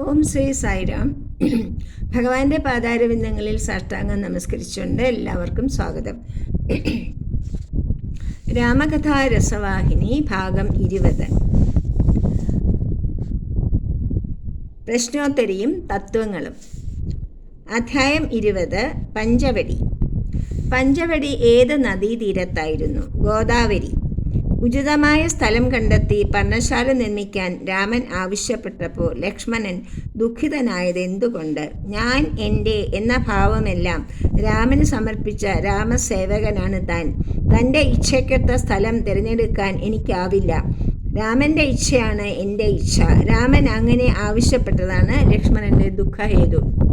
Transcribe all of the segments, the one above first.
ഓം ശ്രീ സായിരാം. ഭഗവാന്റെ പാതാരവിന്ദങ്ങളിൽ സാഷ്ടാംഗം നമസ്കരിച്ചുകൊണ്ട് എല്ലാവർക്കും സ്വാഗതം. രാമകഥാ രസവാഹിനി ഭാഗം ഇരുപത്. പ്രശ്നോത്തരിയും തത്വങ്ങളും. അധ്യായം ഇരുപത് പഞ്ചവടി. പഞ്ചവടി ഏത് നദീതീരത്തായിരുന്നു? ഗോദാവരി. ഉചിതമായ സ്ഥലം കണ്ടെത്തി പർണശാല നിർമ്മിക്കാൻ രാമൻ ആവശ്യപ്പെട്ടപ്പോൾ ലക്ഷ്മണൻ ദുഃഖിതനായത് എന്തുകൊണ്ട്? ഞാൻ എന്റെ എന്ന ഭാവമെല്ലാം രാമന് സമർപ്പിച്ച രാമസേവകനാണ് താൻ. തന്റെ ഇച്ഛയ്ക്കൊത്ത സ്ഥലം തിരഞ്ഞെടുക്കാൻ എനിക്കാവില്ല. രാമന്റെ ഇച്ഛയാണ് എന്റെ ഇച്ഛ. രാമൻ അങ്ങനെ ആവശ്യപ്പെട്ടതാണ് ലക്ഷ്മണന്റെ ദുഃഖഹേതു.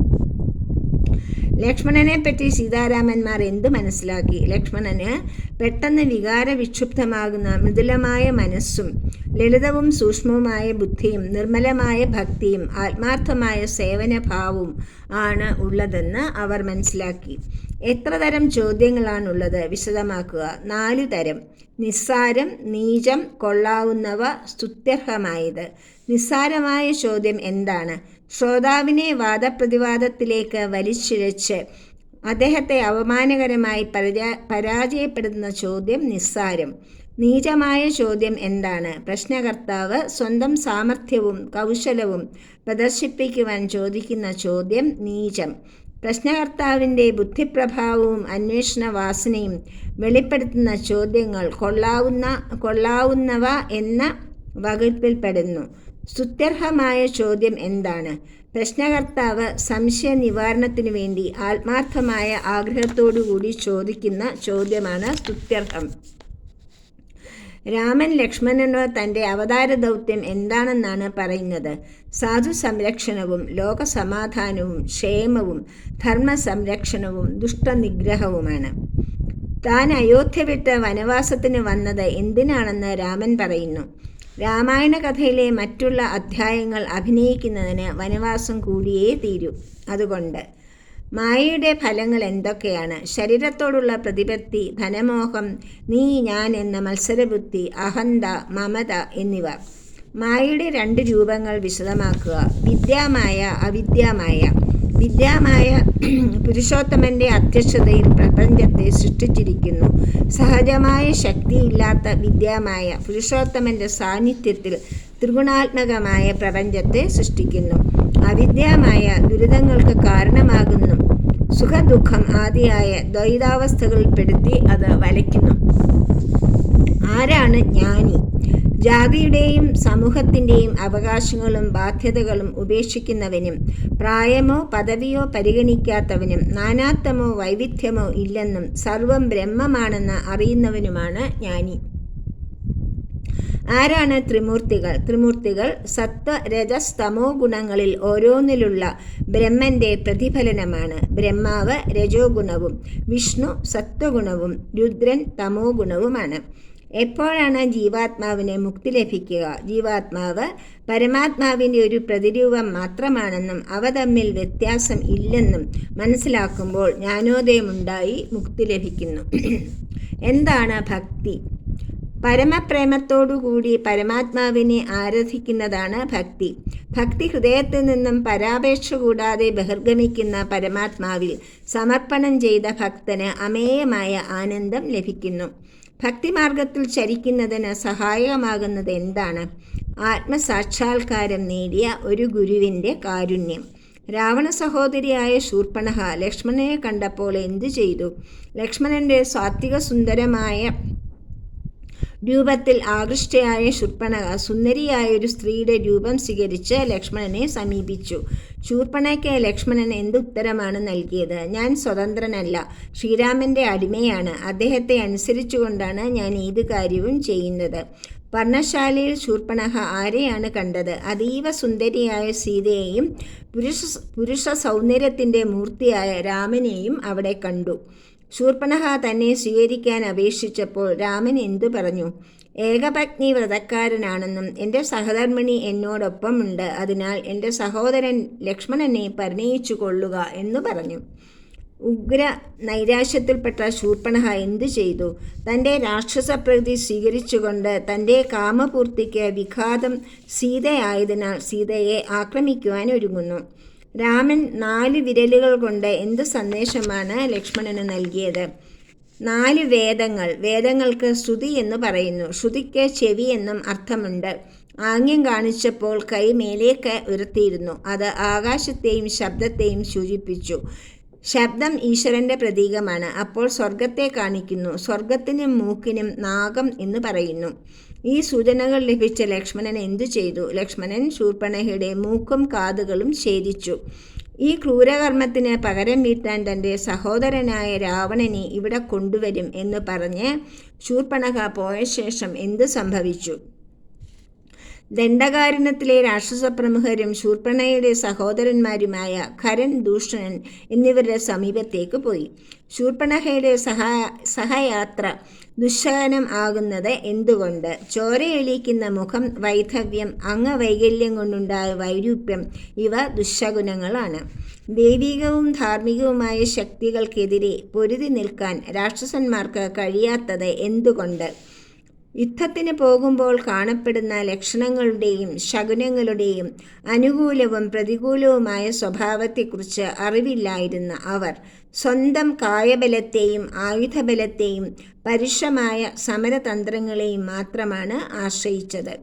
ലക്ഷ്മണനെ പറ്റി സീതാരാമന്മാർ എന്ത് മനസ്സിലാക്കി? ലക്ഷ്മണന് പെട്ടെന്ന് വികാര വിക്ഷുബ്ധമാകുന്ന മൃദുലമായ മനസ്സും ലളിതവും സൂക്ഷ്മവുമായ ബുദ്ധിയും നിർമ്മലമായ ഭക്തിയും ആത്മാർത്ഥമായ സേവനഭാവവും ആണ് ഉള്ളതെന്ന് അവർ മനസ്സിലാക്കി. എത്ര തരം ചോദ്യങ്ങളാണുള്ളത്? വിശദമാക്കുക. നാലു തരം. നിസ്സാരം നീചം കൊള്ളാവുന്നവ സ്തുത്യർഹമായത്. നിസ്സാരമായ ചോദ്യം എന്താണ്? ശ്രോതാവിനെ വാദപ്രതിവാദത്തിലേക്ക് വലിച്ചിഴച്ച് അദ്ദേഹത്തെ അവമാനകരമായി പരാജയപ്പെടുന്ന ചോദ്യം നിസ്സാരം. നീചമായ ചോദ്യം എന്താണ്? പ്രശ്നകർത്താവ് സ്വന്തം സാമർഥ്യവും കൗശലവും പ്രദർശിപ്പിക്കുവാൻ ചോദിക്കുന്ന ചോദ്യം നീചം. പ്രശ്നകർത്താവിന്റെ ബുദ്ധിപ്രഭാവവും അന്വേഷണ വാസനയും വെളിപ്പെടുത്തുന്ന ചോദ്യങ്ങൾ കൊള്ളാവുന്ന കൊള്ളാവുന്നവ എന്ന വകുപ്പിൽപ്പെടുന്നു. സ്തുത്യർഹമായ ചോദ്യം എന്താണ്? പ്രശ്നകർത്താവ് സംശയ നിവാരണത്തിനു വേണ്ടി ആത്മാർത്ഥമായ ആഗ്രഹത്തോടുകൂടി ചോദിക്കുന്ന ചോദ്യമാണ് സ്തുത്യർഹം രാമൻ ലക്ഷ്മണനോ തന്റെ അവതാര ദൗത്യം എന്താണെന്നാണ് പറയുന്നത്? സാധു സംരക്ഷണവും ലോകസമാധാനവും ക്ഷേമവും ധർമ്മ സംരക്ഷണവും ദുഷ്ടനിഗ്രഹവുമാണ്. താൻ അയോധ്യ വിട്ട് വനവാസത്തിന് വന്നത് എന്തിനാണെന്ന് രാമൻ പറയുന്നു. രാമായണ കഥയിലെ മറ്റുള്ള അധ്യായങ്ങൾ അഭിനയിക്കുന്നതിന് വനവാസം കൂടിയേ തീരൂ. അതുകൊണ്ട് മായയുടെ ഫലങ്ങൾ എന്തൊക്കെയാണ്? ശരീരത്തോടുള്ള പ്രതിപത്തി ധനമോഹം നീ ഞാൻ എന്ന മത്സരബുദ്ധി അഹന്ത മമത എന്നിവ. മായയുടെ രണ്ട് രൂപങ്ങൾ വിശദമാക്കുക. വിദ്യാമായ അവിദ്യാമായ വിദ്യാമായ പുരുഷോത്തമന്റെ അധ്യക്ഷതയിൽ പ്രപഞ്ചത്തെ സൃഷ്ടിച്ചിരിക്കുന്നു. സഹജമായ ശക്തിയില്ലാത്ത വിദ്യാമായ പുരുഷോത്തമന്റെ സാന്നിധ്യത്തിൽ ത്രിഗുണാത്മകമായ പ്രപഞ്ചത്തെ സൃഷ്ടിക്കുന്നു. അവിദ്യമായ ദുരിതങ്ങൾക്ക് കാരണമാകുന്നു. സുഖദുഃഖം ആദിയായ ദ്വൈതാവസ്ഥകളിൽപ്പെടുത്തി അത് വലയ്ക്കുന്നു. ആരാണ് ജ്ഞാനി? ജാതിയുടെയും സമൂഹത്തിന്റെയും അവകാശങ്ങളും ബാധ്യതകളും ഉപേക്ഷിക്കുന്നവനും പ്രായമോ പദവിയോ പരിഗണിക്കാത്തവനും നാനാത്വമോ വൈവിധ്യമോ ഇല്ലെന്നും സർവം ബ്രഹ്മമാണെന്ന് അറിയുന്നവനുമാണ് ജ്ഞാനി. ആരാണ് ത്രിമൂർത്തികൾ? ത്രിമൂർത്തികൾ സത്വ രജസ്തമോ ഗുണങ്ങളിൽ ഓരോന്നിലുള്ള ബ്രഹ്മന്റെ പ്രതിഫലനമാണ്. ബ്രഹ്മാവ് രജോ ഗുണവും വിഷ്ണു സത്വഗുണവും രുദ്രൻ തമോ ഗുണവുമാണ് എപ്പോഴാണ് ജീവാത്മാവിന് മുക്തി ലഭിക്കുക? ജീവാത്മാവ് പരമാത്മാവിന്റെ ഒരു പ്രതിരൂപം മാത്രമാണെന്നും അവ തമ്മിൽ വ്യത്യാസം ഇല്ലെന്നും മനസ്സിലാക്കുമ്പോൾ ജ്ഞാനോദയമുണ്ടായി മുക്തി ലഭിക്കുന്നു. എന്താണ് ഭക്തി? പരമപ്രേമത്തോടുകൂടി പരമാത്മാവിനെ ആരാധിക്കുന്നതാണ് ഭക്തി. ഭക്തി ഹൃദയത്തിൽ നിന്നും പരാപേക്ഷ കൂടാതെ ബഹിർഗമിക്കുന്ന പരമാത്മാവിൽ സമർപ്പണം ചെയ്ത ഭക്തന് അമേയമായ ആനന്ദം ലഭിക്കുന്നു. ഭക്തിമാർഗത്തിൽ ചരിക്കുന്നതിന് സഹായകമാകുന്നത് എന്താണ്? ആത്മസാക്ഷാത്കാരം നേടിയ ഒരു ഗുരുവിന്റെ കാരുണ്യം. രാവണ സഹോദരിയായ ശൂർപ്പണഹ ലക്ഷ്മണനെ കണ്ടപ്പോൾ എന്തു ചെയ്തു? ലക്ഷ്മണന്റെ സാത്വിക സുന്ദരമായ രൂപത്തിൽ ആകൃഷ്ടയായ ശൂർപ്പണക സുന്ദരിയായ ഒരു സ്ത്രീയുടെ രൂപം സ്വീകരിച്ച് ലക്ഷ്മണനെ സമീപിച്ചു. ശൂർപ്പണയ്ക്ക് ലക്ഷ്മണൻ എന്ത് ഉത്തരമാണ് നൽകിയത്? ഞാൻ സ്വതന്ത്രനല്ല ശ്രീരാമന്റെ അടിമയാണ്. അദ്ദേഹത്തെ അനുസരിച്ചുകൊണ്ടാണ് ഞാൻ ഏത് കാര്യവും ചെയ്യുന്നത്. പർണശാലയിൽ ശൂർപ്പണഹ ആരെയാണ് കണ്ടത്? അതീവ സുന്ദരിയായ സീതയെയും പുരുഷ പുരുഷ സൗന്ദര്യത്തിന്റെ മൂർത്തിയായ രാമനെയും അവിടെ കണ്ടു. ശൂർപ്പണഹ തന്നെ സ്വീകരിക്കാൻ അപേക്ഷിച്ചപ്പോൾ രാമൻ എന്തു പറഞ്ഞു? ഏകപത്നി വ്രതക്കാരനാണെന്നും എന്റെ സഹധർമ്മിണി എന്നോടൊപ്പമുണ്ട് അതിനാൽ എന്റെ സഹോദരൻ ലക്ഷ്മണനെ പരിണയിച്ചു കൊള്ളുക എന്നു പറഞ്ഞു. ഉഗ്ര നൈരാശ്യത്തിൽപ്പെട്ട ശൂർപ്പണഹ എന്തു ചെയ്തു? തന്റെ രാക്ഷസപ്രകൃതി സ്വീകരിച്ചുകൊണ്ട് തന്റെ കാമപൂർത്തിക്ക് വിഘാതം സീതയായതിനാൽ സീതയെ ആക്രമിക്കുവാൻ ഒരുങ്ങുന്നു. രാമൻ നാല് വിരലുകൾ കൊണ്ട് എന്ത് സന്ദേശമാണ് ലക്ഷ്മണന് നൽകിയത്? നാല് വേദങ്ങൾ. വേദങ്ങൾക്ക് ശ്രുതി എന്ന് പറയുന്നു. ശ്രുതിക്ക് ചെവി എന്നും അർത്ഥമുണ്ട്. ആംഗ്യം കാണിച്ചപ്പോൾ കൈ മേലേക്ക് ഉയർത്തിയിരുന്നു. അത് ആകാശത്തെയും ശബ്ദത്തെയും സൂചിപ്പിച്ചു. ശബ്ദം ഈശ്വരന്റെ പ്രതീകമാണ്. അപ്പോൾ സ്വർഗത്തെ കാണിക്കുന്നു. സ്വർഗത്തിനും മൂക്കിനും നാഗം എന്ന് പറയുന്നു. ഈ സൂചനകൾ ലഭിച്ച ലക്ഷ്മണൻ എന്തു ചെയ്തു? ലക്ഷ്മണൻ ശൂർപ്പണഹയുടെ മൂക്കും കാതുകളും ഛേദിച്ചു. ഈ ക്രൂരകർമ്മത്തിന് പകരം വീട്ടാൻ തന്റെ സഹോദരനായ രാവണനെ ഇവിടെ കൊണ്ടുവരും എന്ന് പറഞ്ഞ് ശൂർപ്പണക പോയ ശേഷം എന്ത് സംഭവിച്ചു? ദണ്ഡകാരണത്തിലെ രാക്ഷസ പ്രമുഖരും ശൂർപ്പണയുടെ സഹോദരന്മാരുമായ ഖരൻ ദൂഷണൻ എന്നിവരുടെ സമീപത്തേക്ക് പോയി. ശൂർപ്പണഹയുടെ സഹ സഹയാത്ര ദുശകനം ആകുന്നത് എന്തുകൊണ്ട്? ചോരയൊലിക്കുന്ന മുഖം വൈധവ്യം അംഗവൈകല്യം കൊണ്ടുണ്ടായ വൈരൂപ്യം ഇവ ദുശകുനങ്ങളാണ്. ദൈവികവും ധാർമ്മികവുമായ ശക്തികൾക്കെതിരെ പൊരുതി നിൽക്കാൻ രാക്ഷസന്മാർക്ക് കഴിയാത്തത് എന്തുകൊണ്ട്? യുദ്ധത്തിന് പോകുമ്പോൾ കാണപ്പെടുന്ന ലക്ഷണങ്ങളുടെയും ശകുനങ്ങളുടെയും അനുകൂലവും പ്രതികൂലവുമായ സ്വഭാവത്തെക്കുറിച്ച് അറിവില്ലായിരുന്ന അവർ സ്വന്തം കായബലത്തെയും ആയുധബലത്തെയും പരുഷമായ സമരതന്ത്രങ്ങളെയും മാത്രമാണ് ആശ്രയിച്ചത്.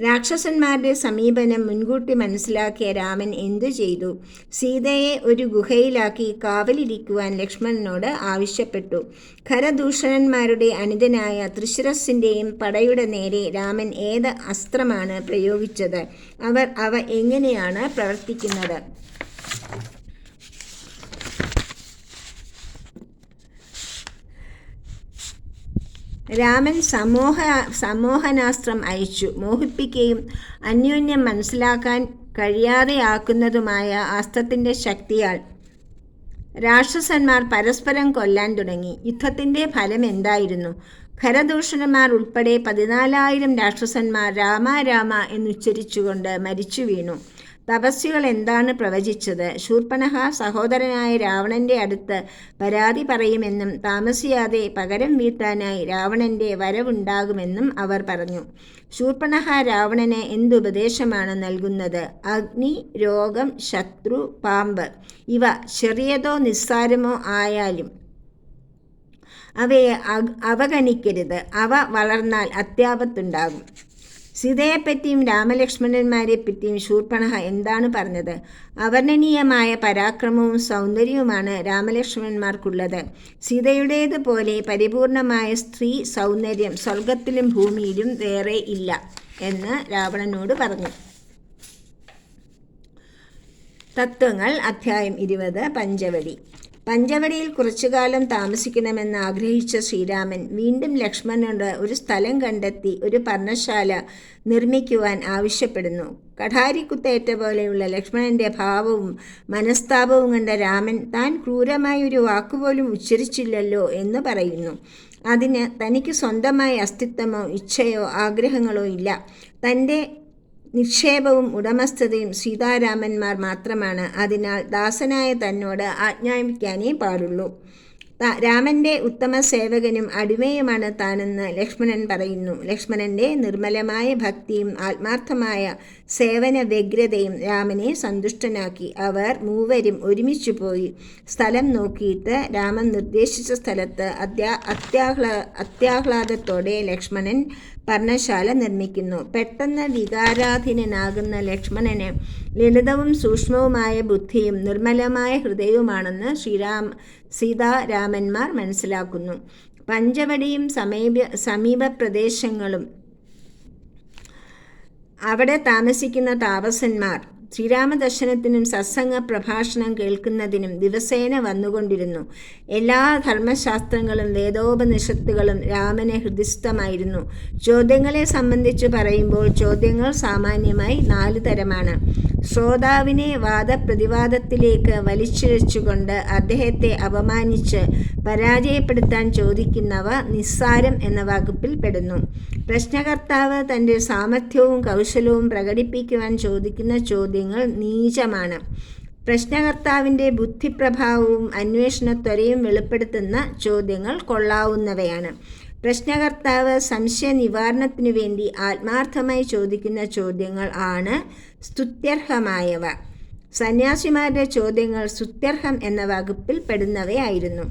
രാക്ഷസന്മാരുടെ സമീപനം മുൻകൂട്ടി മനസ്സിലാക്കിയ രാമൻ എന്തു ചെയ്തു? സീതയെ ഒരു ഗുഹയിലാക്കി കാവലിരിക്കുവാൻ ലക്ഷ്മണനോട് ആവശ്യപ്പെട്ടു. ഖരദൂഷണന്മാരുടെ അനിതനായ തൃശിരസിന്റെയും പടയുടെ നേരെ രാമൻ ഏത് അസ്ത്രമാണ് പ്രയോഗിച്ചത്? അവർ അവ എങ്ങനെയാണ് പ്രവർത്തിക്കുന്നത്? രാമൻ സമൂഹ സമൂഹനാസ്ത്രം അയച്ചു. മോഹിപ്പിക്കുകയും അന്യോന്യം മനസ്സിലാക്കാൻ കഴിയാതെയാക്കുന്നതുമായ അസ്ത്രത്തിന്റെ ശക്തിയാൽ രാക്ഷസന്മാർ പരസ്പരം കൊല്ലാൻ തുടങ്ങി. യുദ്ധത്തിന്റെ ഫലം എന്തായിരുന്നു? ഖരദൂഷണന്മാർ ഉൾപ്പെടെ പതിനാലായിരം രാക്ഷസന്മാർ രാമ രാമ എന്നുച്ചരിച്ചുകൊണ്ട് മരിച്ചു വീണു തപസ്വികൾ എന്താണ് പ്രവചിച്ചത്? ശൂർപ്പണഹ സഹോദരനായ രാവണന്റെ അടുത്ത് പരാതി പറയുമെന്നും താമസിയാതെ പകരം വീട്ടാനായി രാവണന്റെ വരവുണ്ടാകുമെന്നും അവർ പറഞ്ഞു. ശൂർപ്പണഹ രാവണന് എന്തുപദേശമാണ് നൽകുന്നത്? അഗ്നി രോഗം ശത്രു പാമ്പ് ഇവ ചെറിയതോ നിസ്സാരമോ ആയാലും അവയെ അവഗണിക്കരുത്. അവ വളർന്നാൽ അത്യാപത്തുണ്ടാകും. സീതയെപ്പറ്റിയും രാമലക്ഷ്മണന്മാരെ പറ്റിയും ശൂർപ്പണഹ എന്താണ് പറഞ്ഞത്? അവർണനീയമായ പരാക്രമവും സൗന്ദര്യവുമാണ് രാമലക്ഷ്മണന്മാർക്കുള്ളത്. സീതയുടേതുപോലെ പരിപൂർണമായ സ്ത്രീ സൗന്ദര്യം സ്വർഗത്തിലും ഭൂമിയിലും വേറെ ഇല്ല എന്ന് രാവണനോട് പറഞ്ഞു. തത്വങ്ങൾ അധ്യായം ഇരുപത് പഞ്ചവടി. പഞ്ചവടിയിൽ കുറച്ചുകാലം താമസിക്കണമെന്ന് ആഗ്രഹിച്ച ശ്രീരാമൻ വീണ്ടും ലക്ഷ്മണനോട് ഒരു സ്ഥലം കണ്ടെത്തി ഒരു പർണശാല നിർമ്മിക്കുവാൻ ആവശ്യപ്പെടുന്നു. കഠാരിക്കുത്തേറ്റ പോലെയുള്ള ലക്ഷ്മണന്റെ ഭാവവും മനസ്താപവും കണ്ട രാമൻ താൻ ക്രൂരമായ ഒരു വാക്കുപോലും ഉച്ചരിച്ചില്ലല്ലോ എന്ന് പറയുന്നു. അതിന് തനിക്ക് സ്വന്തമായ അസ്തിത്വമോ ഇച്ഛയോ ആഗ്രഹങ്ങളോ ഇല്ല. തന്റെ നിക്ഷേപവും ഉടമസ്ഥതയും സീതാരാമന്മാർ മാത്രമാണ്. അതിനാൽ ദാസനായ തന്നോട് ആജ്ഞാപിക്കാനേ പാടുള്ളൂ. രാമന്റെ ഉത്തമ സേവകനും അടിമയുമാണ് താനെന്ന് ലക്ഷ്മണൻ പറയുന്നു. ലക്ഷ്മണന്റെ നിർമ്മലമായ ഭക്തിയും ആത്മാർത്ഥമായ സേവന വ്യഗ്രതയും രാമനെ സന്തുഷ്ടനാക്കി. അവർ മൂവരും ഒരുമിച്ചു പോയി. സ്ഥലം നോക്കിയിട്ട് രാമൻ നിർദ്ദേശിച്ച സ്ഥലത്ത് അത്യാ അത്യാഹ്ല അത്യാഹ്ലാദത്തോടെ ലക്ഷ്മണൻ പർണശാല നിർമ്മിക്കുന്നു. പെട്ടെന്ന് വികാരാധീനനാകുന്ന ലക്ഷ്മണന് ലളിതവും സൂക്ഷ്മവുമായ ബുദ്ധിയും നിർമ്മലമായ ഹൃദയവുമാണെന്ന് ശ്രീരാം സീതാരാമന്മാർ മനസ്സിലാക്കുന്നു. പഞ്ചവടിയും സമീപ സമീപ പ്രദേശങ്ങളും അവിടെ താമസിക്കുന്ന താപസന്മാർ ശ്രീരാമദർശനത്തിനും സത്സംഗ പ്രഭാഷണം കേൾക്കുന്നതിനും ദിവസേന വന്നുകൊണ്ടിരുന്നു. എല്ലാ ധർമ്മശാസ്ത്രങ്ങളും വേദോപനിഷത്തുകളും രാമന് ഹൃദിസ്ഥമായിരുന്നു. ചോദ്യങ്ങളെ സംബന്ധിച്ച് പറയുമ്പോൾ ചോദ്യങ്ങൾ സാമാന്യമായി നാല് തരമാണ്. ശ്രോതാവിനെ വാദപ്രതിവാദത്തിലേക്ക് വലിച്ചിഴച്ചുകൊണ്ട് അദ്ദേഹത്തെ അപമാനിച്ച് പരാജയപ്പെടുത്താൻ ചോദിക്കുന്നവ നിസ്സാരം എന്ന വകുപ്പിൽ പെടുന്നു. പ്രശ്നകർത്താവ് തന്റെ സാമർഥ്യവും കൗശലവും പ്രകടിപ്പിക്കുവാൻ ചോദിക്കുന്ന ചോദ്യങ്ങൾ നീചമാണ്. പ്രശ്നകർത്താവിന്റെ ബുദ്ധിപ്രഭാവവും അന്വേഷണത്വരയും വെളിപ്പെടുത്തുന്ന ചോദ്യങ്ങൾ കൊള്ളാവുന്നവയാണ്. പ്രശ്നകർത്താവ് സംശയ നിവാരണത്തിനു വേണ്ടി ആത്മാർത്ഥമായി ചോദിക്കുന്ന ചോദ്യങ്ങൾ ആണ് സ്തുത്യർഹമായവ. സന്യാസിമാരുടെ ചോദ്യങ്ങൾ സ്തുത്യർഹം എന്ന വകുപ്പിൽ പെടുന്നവയായിരുന്നു.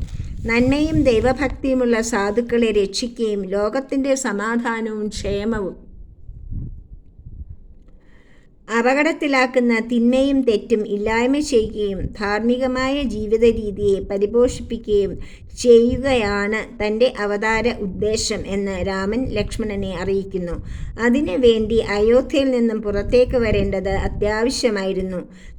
നന്മയും ദൈവഭക്തിയുമുള്ള സാധുക്കളെ രക്ഷിക്കുകയും ലോകത്തിന്റെ സമാധാനവും ക്ഷേമവും അപകടത്തിലാക്കുന്ന തിന്മയും തെറ്റും ഇല്ലായ്മ ചെയ്യുകയും ധാർമ്മികമായ ജീവിത രീതിയെ പരിപോഷിപ്പിക്കുകയും ചെയ്യുകയാണ് തന്റെ അവതാര ഉദ്ദേശം എന്ന് രാമൻ ലക്ഷ്മണനെ അറിയിക്കുന്നു. അതിനു വേണ്ടി അയോധ്യയിൽ നിന്നും പുറത്തേക്ക് വരേണ്ടത് അത്യാവശ്യമായിരുന്നു.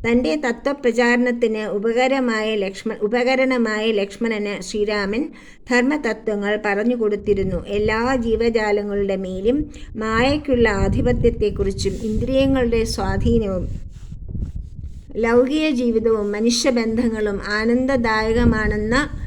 തന്റെ തത്വപ്രചാരണത്തിന് ഉപകരമായ ലക്ഷ്മ ഉപകരണമായ ലക്ഷ്മണന് ശ്രീരാമൻ ധർമ്മതത്വങ്ങൾ പറഞ്ഞു കൊടുത്തിരുന്നു. എല്ലാ ജീവജാലങ്ങളുടെ മേലും മായയ്ക്കുള്ള ആധിപത്യത്തെക്കുറിച്ചും ഇന്ദ്രിയങ്ങളുടെ സ്വാധീനവും ലൗകിക ജീവിതവും മനുഷ്യബന്ധങ്ങളും ആനന്ദദായകമാണെന്ന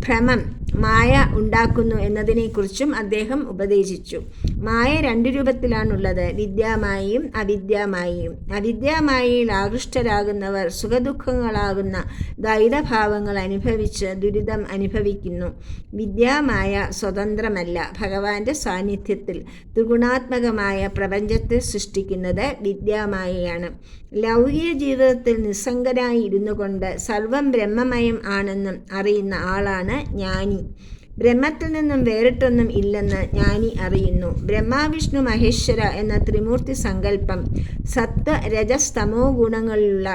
แพรมัน മായ ഉണ്ടാക്കുന്നു എന്നതിനെക്കുറിച്ചും അദ്ദേഹം ഉപദേശിച്ചു. മായ രണ്ടു രൂപത്തിലാണുള്ളത്. വിദ്യാമായയും അവിദ്യാമായയും അവിദ്യാമായയിൽ ആകൃഷ്ടരാകുന്നവർ സുഖദുഃഖങ്ങളാകുന്ന ദ്വൈതഭാവങ്ങൾ അനുഭവിച്ച് ദുരിതം അനുഭവിക്കുന്നു. വിദ്യാമായ സ്വതന്ത്രമല്ല. ഭഗവാന്റെ സാന്നിധ്യത്തിൽ ത്രിഗുണാത്മകമായ പ്രപഞ്ചത്തെ സൃഷ്ടിക്കുന്നത് വിദ്യാമായയാണ്. ലൗകിക ജീവിതത്തിൽ നിസ്സംഗരായി ഇരുന്നു കൊണ്ട് സർവം ബ്രഹ്മമയം ആണെന്നും അറിയുന്ന ആളാണ് ജ്ഞാനി. ബ്രഹ്മത്തിൽ നിന്നും വേറിട്ടൊന്നും ഇല്ലെന്ന് ജ്ഞാനി അറിയുന്നു. ബ്രഹ്മാവിഷ്ണു മഹേശ്വര എന്ന ത്രിമൂർത്തി സങ്കല്പം സത്വ രജസ്തമോ ഗുണങ്ങളുള്ള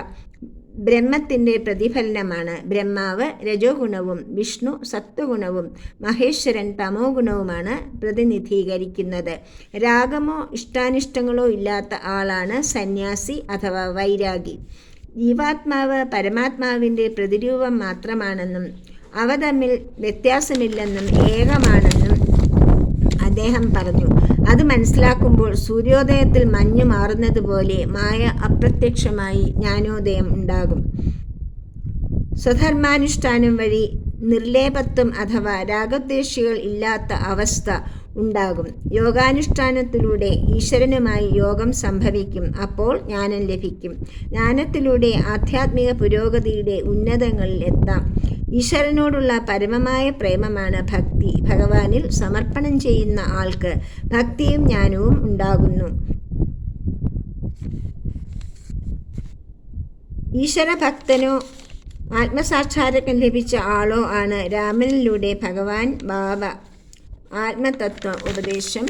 ബ്രഹ്മത്തിന്റെ പ്രതിഫലനമാണ്. ബ്രഹ്മാവ് രജോ ഗുണവും വിഷ്ണു സത്വഗുണവും മഹേശ്വരൻ തമോ ഗുണവുമാണ് പ്രതിനിധീകരിക്കുന്നത്. രാഗമോ ഇഷ്ടാനിഷ്ടങ്ങളോ ഇല്ലാത്ത ആളാണ് സന്യാസി അഥവാ വൈരാഗി. ജീവാത്മാവ് പരമാത്മാവിന്റെ പ്രതിരൂപം മാത്രമാണെന്നും അവ തമ്മിൽ വ്യത്യാസമില്ലെന്നും ഏകമാണെന്നും അദ്ദേഹം പറഞ്ഞു. അത് മനസ്സിലാക്കുമ്പോൾ സൂര്യോദയത്തിൽ മഞ്ഞ് മാറുന്നത് പോലെ മായ അപ്രത്യക്ഷമായി ജ്ഞാനോദയം ഉണ്ടാകും. സ്വധർമാനുഷ്ഠാനം വഴി നിർലേപത്വം അഥവാ രാഗദ്വേഷികൾ ഇല്ലാത്ത അവസ്ഥ ഉണ്ടാകും. യോഗാനുഷ്ഠാനത്തിലൂടെ ഈശ്വരനുമായി യോഗം സംഭവിക്കും. അപ്പോൾ ജ്ഞാനം ലഭിക്കും. ജ്ഞാനത്തിലൂടെ ആധ്യാത്മിക പുരോഗതിയുടെ ഉന്നതങ്ങളിൽ എത്താം. ഈശ്വരനോടുള്ള പരമമായ പ്രേമമാണ് ഭക്തി. ഭഗവാനിൽ സമർപ്പണം ചെയ്യുന്ന ആൾക്ക് ഭക്തിയും ജ്ഞാനവും ഉണ്ടാകുന്നു. ഈശ്വരഭക്തനോ ആത്മസാക്ഷാത്കാരം ലഭിച്ച ആളോ ആണ് രാമനിലൂടെ ഭഗവാൻ ബാബ. ആത്മതത്വ ഉപദേശം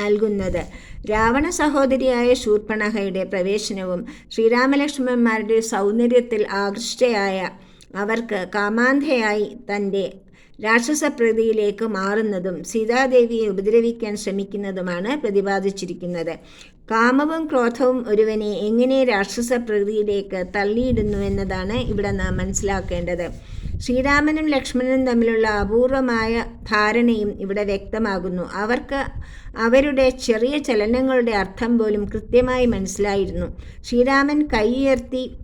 നൽകുന്നത്. രാവണ സഹോദരിയായ ശൂർപ്പണഹയുടെ പ്രവേശനവും ശ്രീരാമലക്ഷ്മണന്മാരുടെ സൗന്ദര്യത്തിൽ ആകൃഷ്ടയായ അവർക്ക് കാമാന്ധയായി തന്റെ രാക്ഷസപ്രതിയിലേക്ക് മാറുന്നതും സീതാദേവിയെ ഉപദ്രവിക്കാൻ ശ്രമിക്കുന്നതുമാണ് പ്രതിപാദിച്ചിരിക്കുന്നത്. കാമവും ക്രോധവും ഒരുവനെ എങ്ങനെ രാക്ഷസപ്രകൃതിയിലേക്ക് തള്ളിയിടുന്നു എന്നതാണ് ഇവിടെ നാം മനസ്സിലാക്കേണ്ടത്. ശ്രീരാമനും ലക്ഷ്മണനും തമ്മിലുള്ള അപൂർവമായ ധാരണയും ഇവിടെ വ്യക്തമാകുന്നു. അവർക്ക് അവരുടെ ചെറിയ ചലനങ്ങളുടെ അർത്ഥം പോലും കൃത്യമായി മനസ്സിലായിരുന്നു. ശ്രീരാമൻ കൈയുയർത്തി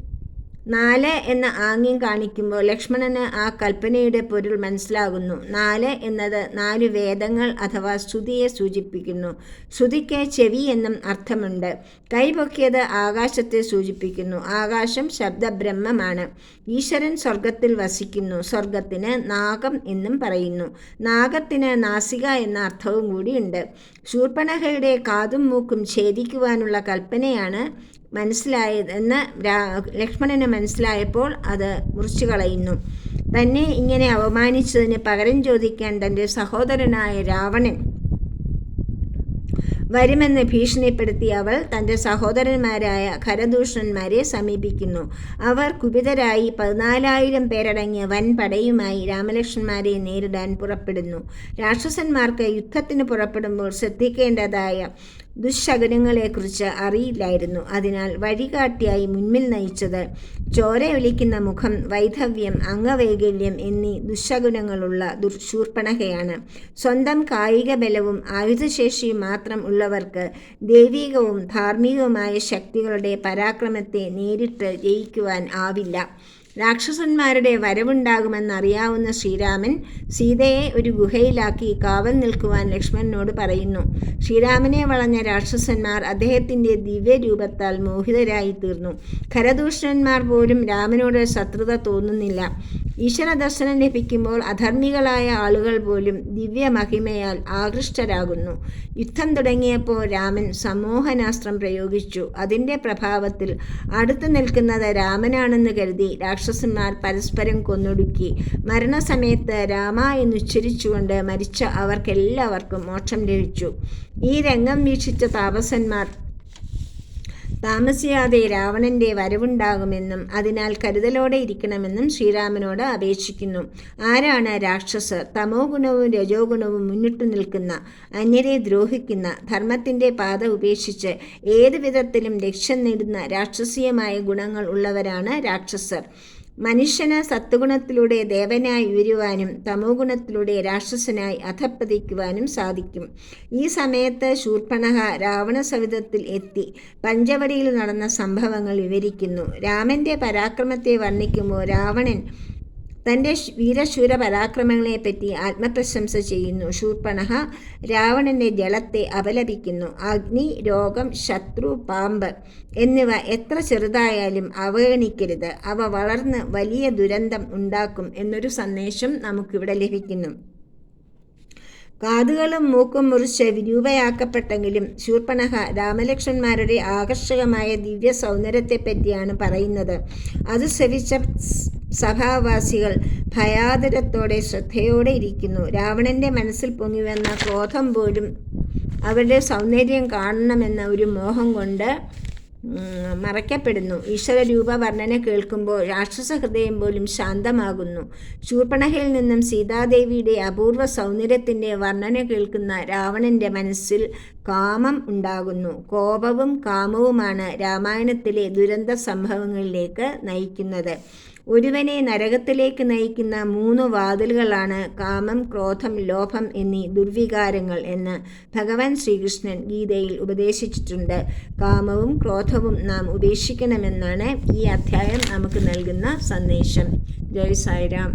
നാല് എന്ന ആംഗ്യം കാണിക്കുമ്പോൾ ലക്ഷ്മണന് ആ കൽപ്പനയുടെ പൊരുൾ മനസ്സിലാകുന്നു. നാല് എന്നത് നാല് വേദങ്ങൾ അഥവാ ശ്രുതിയെ സൂചിപ്പിക്കുന്നു. ശ്രുതിക്ക് ചെവി എന്നും അർത്ഥമുണ്ട്. കൈപൊക്കിയത് ആകാശത്തെ സൂചിപ്പിക്കുന്നു. ആകാശം ശബ്ദബ്രഹ്മമാണ്. ഈശ്വരൻ സ്വർഗത്തിൽ വസിക്കുന്നു. സ്വർഗത്തിന് നാഗം എന്നും പറയുന്നു. നാഗത്തിന് നാസിക എന്ന അർത്ഥവും കൂടിയുണ്ട്. ശൂർപ്പണഹയുടെ കാതും മൂക്കും ഛേദിക്കുവാനുള്ള കൽപ്പനയാണ് മനസ്സിലായതെന്ന് ലക്ഷ്മണന് മനസ്സിലായപ്പോൾ അത് മുറിച്ചു കളയുന്നു തന്നെ ഇങ്ങനെ അവമാനിച്ചതിന് പകരം ചോദിക്കാൻ തന്റെ സഹോദരനായ രാവണൻ വരുമെന്ന് ഭീഷണിപ്പെടുത്തി അവൾ തന്റെ സഹോദരന്മാരായ ഖരദൂഷണന്മാരെ സമീപിക്കുന്നു. അവർ കുപിതരായി പതിനാലായിരം പേരടങ്ങിയ വൻ പടയുമായി രാമലക്ഷ്മന്മാരെ നേരിടാൻ പുറപ്പെടുന്നു. രാക്ഷസന്മാർക്ക് യുദ്ധത്തിന് പുറപ്പെടുമ്പോൾ ശ്രദ്ധിക്കേണ്ടതായ ദുശകനങ്ങളെക്കുറിച്ച് അറിയില്ലായിരുന്നു. അതിനാൽ വഴികാട്ടിയായി മുന്നിൽ നയിച്ചത് ചോരയൊലിക്കുന്ന മുഖം വൈധവ്യം അംഗവൈകല്യം എന്നീ ദുശകുനങ്ങളുള്ള ദുർശൂർപ്പണകയാണ് സ്വന്തം കായിക ബലവും ആയുധശേഷിയും മാത്രം ഉള്ളവർക്ക് ദൈവികവും ധാർമ്മികവുമായ ശക്തികളുടെ പരാക്രമത്തെ നേരിട്ട് ജയിക്കുവാൻ ആവില്ല. രാക്ഷസന്മാരുടെ വരവുണ്ടാകുമെന്നറിയാവുന്ന ശ്രീരാമൻ സീതയെ ഒരു ഗുഹയിലാക്കി കാവൽ നിൽക്കുവാൻ ലക്ഷ്മണനോട് പറയുന്നു. ശ്രീരാമനെ വളഞ്ഞ രാക്ഷസന്മാർ അദ്ദേഹത്തിന്റെ ദിവ്യരൂപത്താൽ മോഹിതരായി തീർന്നു ഖരദൂഷണന്മാർ പോലും രാമനോട് ശത്രുത തോന്നുന്നില്ല. ഈശ്വര ദർശനം ലഭിക്കുമ്പോൾ അധർമ്മികളായ ആളുകൾ പോലും ദിവ്യമഹിമയാൽ ആകൃഷ്ടരാകുന്നു. യുദ്ധം തുടങ്ങിയപ്പോൾ രാമൻ സമൂഹനാസ്ത്രം പ്രയോഗിച്ചു. അതിന്റെ പ്രഭാവത്തിൽ അടുത്തു നിൽക്കുന്നത് രാമനാണെന്ന് കരുതി രാക്ഷസന്മാർ പരസ്പരം കൊന്നൊടുക്കി. മരണസമയത്ത് രാമ എന്നുച്ചരിച്ചുകൊണ്ട് മരിച്ച അവർക്കെല്ലാവർക്കും മോക്ഷം ലഭിച്ചു. ഈ രംഗം വീക്ഷിച്ച താപസന്മാർ താമസിയാതെ രാവണന്റെ വരവുണ്ടാകുമെന്നും അതിനാൽ കരുതലോടെ ഇരിക്കണമെന്നും ശ്രീരാമനോട് അപേക്ഷിക്കുന്നു. ആരാണ് രാക്ഷസർ തമോ ഗുണവും രജോ ഗുണവും മുന്നിട്ടു നിൽക്കുന്ന അന്യരെ ദ്രോഹിക്കുന്ന ധർമ്മത്തിന്റെ പാത ഉപേക്ഷിച്ച് ഏത് വിധത്തിലും ലക്ഷ്യം നേടുന്ന രാക്ഷസീയമായ ഗുണങ്ങൾ ഉള്ളവരാണ് രാക്ഷസർ. മനുഷ്യന് സത്വഗുണത്തിലൂടെ ദേവനായി ഉയരുവാനും തമോ ഗുണത്തിലൂടെ രാക്ഷസനായി അധപ്പതിക്കുവാനും സാധിക്കും. ഈ സമയത്ത് ശൂർപ്പണഹ രാവണ സവിധത്തിൽ എത്തി പഞ്ചവടിയിൽ നടന്ന സംഭവങ്ങൾ വിവരിക്കുന്നു. രാമന്റെ പരാക്രമത്തെ വർണിക്കുമ്പോൾ രാവണൻ തന്റെ വീരശൂര പരാക്രമങ്ങളെപ്പറ്റി ആത്മപ്രശംസ ചെയ്യുന്നു. ശൂർപ്പണഹ രാവണന്റെ ജലത്തെ അപലപിക്കുന്നു. അഗ്നി രോഗം ശത്രു പാമ്പ് എന്നിവ എത്ര ചെറുതായാലും അവഗണിക്കരുത്. അവ വളർന്ന് വലിയ ദുരന്തം ഉണ്ടാക്കും എന്നൊരു സന്ദേശം നമുക്കിവിടെ ലഭിക്കുന്നു. കാതുകളും മൂക്കും മുറിച്ച് വിരൂപയാക്കപ്പെട്ടെങ്കിലും ശൂർപ്പണഹ രാമലക്ഷ്മണന്മാരുടെ ആകർഷകമായ ദിവ്യ സൗന്ദര്യത്തെപ്പറ്റിയാണ് പറയുന്നത്. അത് ശ്രവിച്ച സഭാവാസികൾ ഭയാതുരത്തോടെ ശ്രദ്ധയോടെ ഇരിക്കുന്നു. രാവണന്റെ മനസ്സിൽ പൊങ്ങി വന്ന ക്രോധം പോലും അവരുടെ സൗന്ദര്യം കാണണമെന്ന ഒരു മോഹം കൊണ്ട് മറയ്ക്കപ്പെടുന്നു. ഈശ്വര രൂപ വർണന കേൾക്കുമ്പോൾ രാക്ഷസ ഹൃദയം പോലും ശാന്തമാകുന്നു. ശൂർപ്പണഹയിൽ നിന്നും സീതാദേവിയുടെ അപൂർവ സൗന്ദര്യത്തിന്റെ വർണന കേൾക്കുന്ന രാവണന്റെ മനസ്സിൽ കാമം ഉണ്ടാകുന്നു. കോപവും കാമവുമാണ് രാമായണത്തിലെ ദുരന്ത സംഭവങ്ങളിലേക്ക് നയിക്കുന്നത്. ഒരുവനെ നരകത്തിലേക്ക് നയിക്കുന്ന മൂന്ന് വാതിലുകളാണ് കാമം ക്രോധം ലോഭം എന്നീ ദുർവികാരങ്ങൾ എന്ന് ഭഗവാൻ ശ്രീകൃഷ്ണൻ ഗീതയിൽ ഉപദേശിച്ചിട്ടുണ്ട്. കാമവും ക്രോധവും നാം ഉപേക്ഷിക്കണമെന്നാണ് ഈ അധ്യായം നമുക്ക് നൽകുന്ന സന്ദേശം. ജയ് സായിരാം.